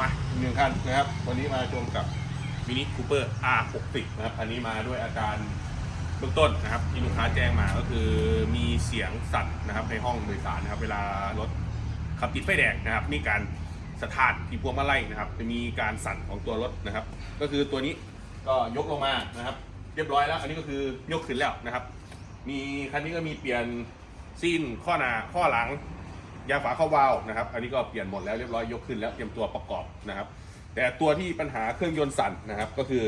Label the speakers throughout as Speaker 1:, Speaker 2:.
Speaker 1: มาหนึ่งคันนะครับวันนี้มาชมกับมินิคูเปอร์ R60 นะครับอันนี้มาด้วยอาการเบื้องต้นนะครับที่ลูกค้าแจ้งมาก็คือมีเสียงสั่นนะครับในห้องโดยสารนะครับ เวลารถขับติดไฟแดงนะครับมีการสะท้านที่พวงมาลัยนะครับ จะมีการสั่นของตัวรถนะครับ ก็คือตัวนี้ก็ยกลงมานะครับ เรียบร้อยแล้ว อันนี้ก็คือยกขึ้นแล้วนะครับ มีคันนี้ก็มีเปลี่ยนซีนข้อหน้าข้อหลัง ยางฝาเข้าวาล์วนะครับ อันนี้ก็เปลี่ยนหมดแล้วเรียบร้อยยกขึ้นแล้วเตรียมตัวประกอบนะครับ แต่ตัวที่ปัญหาเครื่องยนต์สั่นนะครับ ก็คือ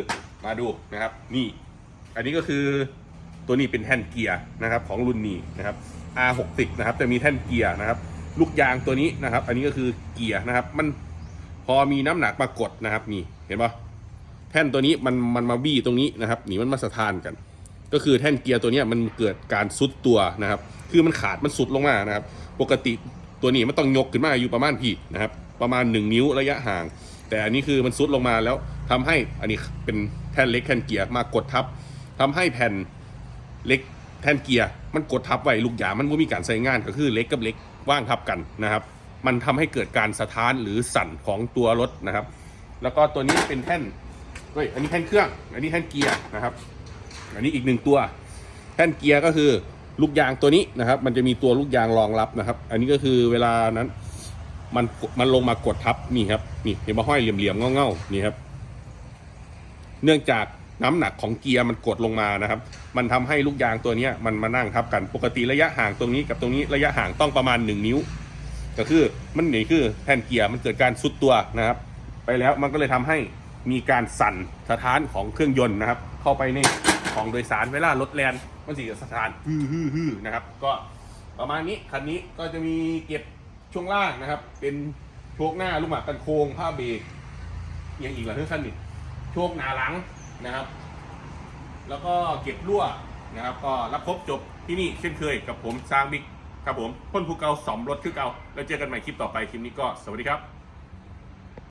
Speaker 1: มาดูนะครับ นี่ อันนี้ก็คือตัวนี้เป็นแท่นเกียร์นะครับ ของรุ่นนี้นะครับ R60 นะครับจะมีแท่นเกียร์นะครับ ลูกยางตัวนี้นะครับ อันนี้ก็คือเกียร์นะครับ มันพอมีน้ำหนักมากดนะครับ นี่เห็นปะแท่นตัวนี้มันมันมาบี้ตรงนี้นะครับนี่มันมาสะท้านกัน ก็คือแท่นเกียร์ตัวนี้มันเกิดการซุดตัวนะครับ คือมันขาดมันสุดลงมานะครับ ปกติ ตัวนี้มันต้องยกขึ้นมาอยู่ประมาณพี่นะครับ ประมาณ 1 นิ้วระยะห่าง แต่อันนี้คือมันซุดลงมาแล้วทำให้อันนี้เป็นแท่นเล็กแท่นเกียร์มากดทับทำให้แผ่นเล็กแท่นเกียร์มันกดทับไว้ลูกยางมันไม่มีการใช้งานก็คือเล็กกับเล็กว่างทับกันนะครับ มันทำให้เกิดการสะท้านหรือสั่นของตัวรถนะครับ แล้วก็ตัวนี้เป็นแท่นเฮ้ยอันนี้แท่นเครื่อง อันนี้แท่นเกียร์นะครับ อันนี้อีกหนึ่งตัว แท่นเกียร์ก็คือ ลูกยางตัวนี้นะครับ มันจะมีตัวลูกยางรองรับนะครับ อันนี้ก็คือเวลานั้น มันมันลงมากดทับนี่ครับนี่เห็นมาห้อยเหลี่ยมๆเง่าๆนี่ครับ เนื่องจากน้ำหนักของเกียร์มันกดลงมานะครับ มันทำให้ลูกยางตัวนี้มันมานั่งทับกัน ปกติระยะห่างตรงนี้กับตรงนี้ระยะห่างต้องประมาณ 1 นิ้ว ก็คือมันนี่คือแท่นเกียร์มันเกิดการซุดตัวนะครับ ไปแล้วมันก็เลยทำให้มีการสั่นสะท้านของเครื่องยนต์นะครับ เข้าไปใน ของโดยสารเวลารถแลนมันสีสะท้านฮือฮือฮือนะครับ ก็ประมาณนี้คันนี้ก็จะมีเก็บช่วงล่างนะครับ เป็นโชคหน้าลูกหมากกันโค้งผ้าเบรกยังอีกเหรอเพื่อนคันนี้โชคหน้าหลังนะครับ แล้วก็เก็บรั่วนะครับ ก็รับครบจบที่นี่เช่นเคยกับผมซางบิ๊กครับผมพ่นภูเกาสอมรถคือเกาแล้วเจอกันใหม่คลิปต่อไปคลิปนี้ก็สวัสดีครับ